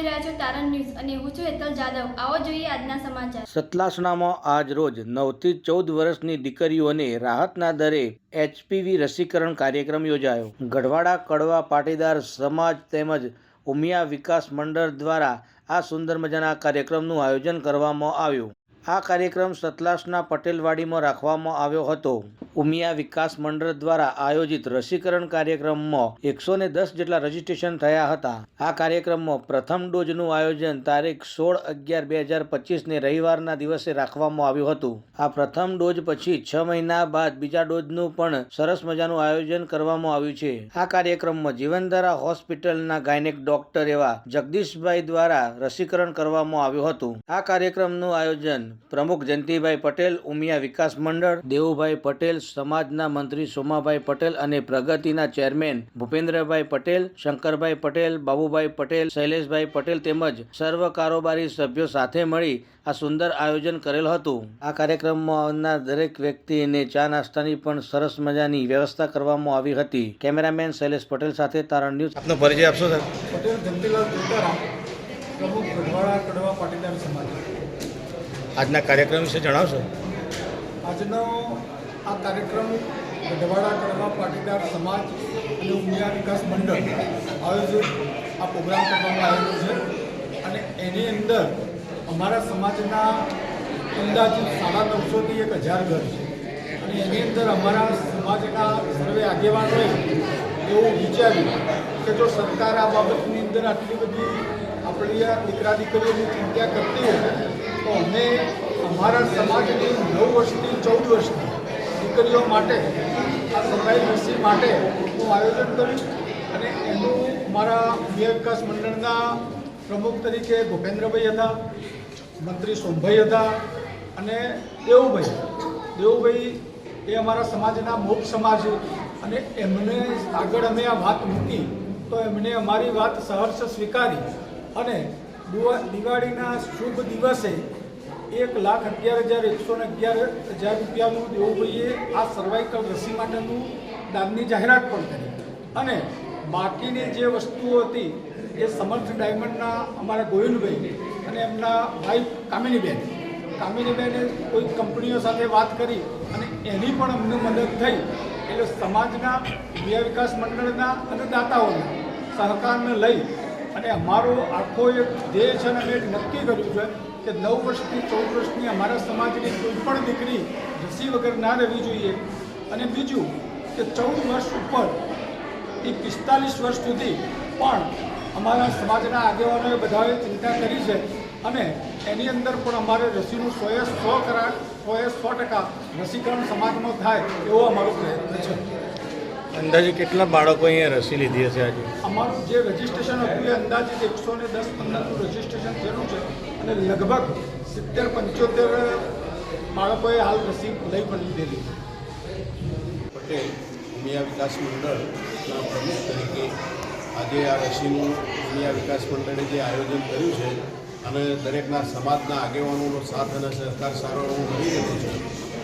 જોઈ રહ્યા છો તારણ ન્યૂઝ અને હું છું હેતલ જાદવ. આવો જોઈએ આજના સમાચાર. સતલાસણામાં આજ રોજ નવથી ચૌદ વર્ષની દીકરીઓને રાહતના દરે એચપીવી રસીકરણ કાર્યક્રમ યોજાયો. ગઢવાડા કડવા પાટીદાર સમાજ તેમજ ઉમિયા વિકાસ મંડળ દ્વારા આ સુંદર મજાના કાર્યક્રમનું આયોજન કરવામાં આવ્યું. આ કાર્યક્રમ સતલાસના પટેલવાડીમાં રાખવામાં આવ્યો હતો. ઉમિયા વિકાસ મંડળ દ્વારા આયોજિત રસીકરણ કાર્યક્રમમાં એકસો ને દસ જેટલા રજીસ્ટ્રેશન થયા હતા. આ કાર્યક્રમમાં પ્રથમ ડોઝનું આયોજન તારીખ સોળ અગિયાર બે હજાર પચીસને રવિવારના દિવસે રાખવામાં આવ્યું હતું. આ પ્રથમ ડોઝ પછી છ મહિના બાદ બીજા ડોઝનું પણ સરસ મજાનું આયોજન કરવામાં આવ્યું છે. આ કાર્યક્રમમાં જીવનધારા હોસ્પિટલના ગાયનેક ડોક્ટર એવા જગદીશભાઈ દ્વારા રસીકરણ કરવામાં આવ્યું હતું. આ કાર્યક્રમનું આયોજન પ્રમુખ જયંતિભાઈ પટેલ, ઉમિયા વિકાસ મંડળ, દેવુભાઈ પટેલ સમાજના મંત્રી સોમાભાઈ પટેલ અને પ્રગતિના ચેરમેન ભૂપેન્દ્રભાઈ પટેલ શંકરભાઈ પટેલ બાબુભાઈ પટેલ શૈલેષભાઈ પટેલ તેમજ સર્વ કારોબારી સભ્યો સાથે મળી આ સુંદર આયોજન કરેલ હતું. આ કાર્યક્રમમાં આવનાર દરેક વ્યક્તિને ચા નાસ્તાની પણ સરસ મજાની વ્યવસ્થા કરવામાં આવી હતી. કેમેરામેન શૈલેષ પટેલ સાથે તારણ ન્યૂઝ. આપનો પરિચય આપશો સર પટેલ જંતીલાલ જોતારામ પ્રમુખ ગઢવાડા કડવા પાટીદાર સમાજ. આજના કાર્યક્રમ વિશે જણાવશો? આજનો આ કાર્યક્રમ ગઢવાડા કડવા પાટીદાર સમાજ અને ઉમિયા વિકાસ મંડળ આયોજિત આ પ્રોગ્રામ કરવામાં આવેલો છે. અને એની અંદર અમારા સમાજના અંદાજિત સાડા નવસોથી એક હજાર ઘર છે. અને એની અંદર અમારા સમાજના સર્વે આગેવાનોએ એવું વિચાર્યું કે જો સરકાર આ બાબતની અંદર આટલી બધી આપણી આ દીકરા દીકરીઓની ચિંતા કરતી હોય તો અમે અમારા સમાજની નવ વર્ષથી ચૌદ વર્ષની દીકરીઓ માટે, આ સરકારી રસી માટે હું આયોજન કર્યું અને એનું મારા બે વિકાસ મંડળના પ્રમુખ તરીકે ભૂપેન્દ્રભાઈ હતા, મંત્રી સોમભાઈ હતા અને દેવુભાઈ. દેવુભાઈ એ અમારા સમાજના મોખ સમાજ અને એમને આગળ અમે આ વાત મૂકી તો એમને અમારી વાત સહર્ષ સ્વીકારી અને દિવા- દિવાળીના શુભ દિવસે એક લાખ અગિયાર હજાર એકસો ને અગિયાર હજાર રૂપિયાનું દેવુભાઈએ આ સર્વાઇકલ રસી માટેનું દાનની જાહેરાત પણ કરી. અને બાકીની જે વસ્તુઓ હતી, એ સમર્થ ડાયમંડના અમારા ગોયલભાઈ અને એમના ભાઈ કામિનીબેન. કામિનીબેને કોઈ કંપનીઓ સાથે વાત કરી અને એની પણ અમને મદદ થઈ. એટલે સમાજના યુવા વિકાસ મંડળના અને દાતાઓના સહકારને લઈ અને અમારો આખો એક ધ્યેય છે અને અમે નક્કી કર્યું છે કે નવ વર્ષથી ચૌદ વર્ષની અમારા સમાજની કોઈ પણ દીકરી રસી વગર ના રહેવી જોઈએ. અને બીજું કે ચૌદ વર્ષ ઉપર એ પિસ્તાલીસ વર્ષ સુધી પણ અમારા સમાજના આગેવાનોએ બધાએ ચિંતા કરી છે. અને એની અંદર પણ અમારે રસીનું સોએ સો કરા સોએ સો ટકા રસીકરણ સમાજમાં થાય એવો અમારો પ્રયત્ન છે. અંદાજે કેટલા બાળકો અહીંયા રસી લીધી હશે આજે? અમારું જે રજિસ્ટ્રેશન હતું એ અંદાજે એકસો ને દસ પંદરનું રજીસ્ટ્રેશન થયેલું છે અને લગભગ સિત્તેર પંચોતેર બાળકોએ હાલ રસી લઈ પણ લીધેલી પટેલ ઉમિયા વિકાસ મંડળના પ્રમુખ તરીકે આજે આ રસીનું ઉમિયા વિકાસ મંડળે જે આયોજન કર્યું છે અને દરેકના સમાજના આગેવાનોનો સાથ અને સહકાર સારો એવો મળી રહ્યો છે.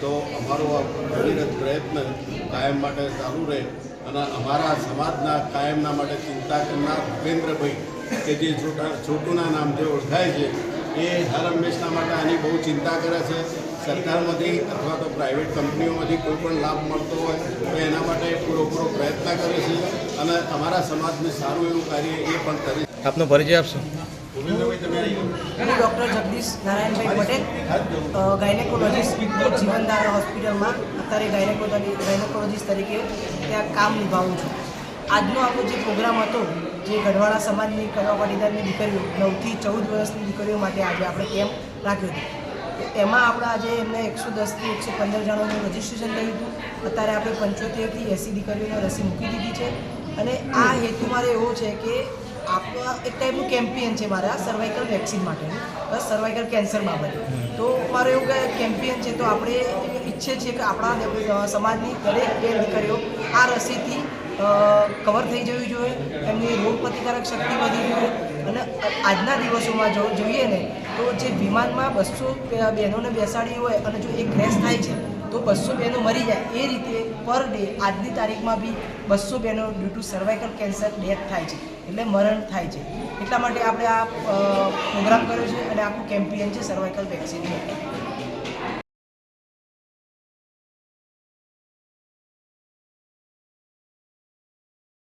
તો અમારો આ ભગીરથ પ્રયત્ન કાયમ માટે ચાલુ રહે અને અમારા સમાજના કાયમના માટે ચિંતા કરનાર ભૂપેન્દ્રભાઈ કે જે છોટા છોટુના જે ઓળખાય છે, એ હર હંમેશના માટે આની બહુ ચિંતા કરે છે. સરકારમાંથી અથવા તો પ્રાઇવેટ કંપનીઓમાંથી કોઈ પણ લાભ મળતો હોય, તો એના માટે પૂરેપૂરો પ્રયત્ન કરે છે અને અમારા સમાજને સારું એવું કાર્ય એ પણ કરે આપનો પરિચય આપશો? હું ડૉક્ટર જગદીશ નારાયણભાઈ પટેલ ગાયનેકોલોજીસ્ટ જીવનધારા હોસ્પિટલમાં અત્યારે ગાયનેકોલોજી, ગાયનેકોલોજીસ્ટ તરીકે ત્યાં કામ નિભાવું છું. આજનો આપણો જે પ્રોગ્રામ હતો, જે ગઢવાડા સમાજની કરવા પાટીદારની દીકરીઓ, નવથી ચૌદ વર્ષની દીકરીઓ માટે આજે આપણે કેમ્પ રાખ્યો હતો. એમાં આપણે આજે એમને એકસો દસથી એકસો પંદર જણાનું રજિસ્ટ્રેશન કર્યું હતું. અત્યારે આપણે પંચોતેરથી એંસી દીકરીઓને રસી મૂકી દીધી છે. અને આ હેતુ મારે એવો છે કે આપણા એક ટાઈપનું કેમ્પિયન છે મારા સર્વાઇકલ વેક્સિન માટેનું, બસ સર્વાઇકલ કેન્સર બાબતે. તો મારે એવું કે કેમ્પિયન છે તો આપણે ઈચ્છે છીએ કે આપણા સમાજની દરેક બે દીકરીઓ આ રસીથી કવર થઈ જવી જોઈએ, એમની રોગ પ્રતિકારક શક્તિ વધી જોઈએ. અને આજના દિવસોમાં જો જોઈએ ને, તો જે વિમાનમાં બસો બહેનોને બેસાડી હોય અને જો એક ક્રેશ થાય છે તો બસો બહેનો મરી જાય. એ રીતે પર ડે, આજની તારીખમાં બી બસો બહેનો due to cervical cancer death થાય છે. એટલે મરણ થાય છે. એટલા માટે આપણે આ પ્રોગ્રામ કર્યો છે અને આખું કેમ્પિયન છે સર્વાઇકલ વેક્સિનનું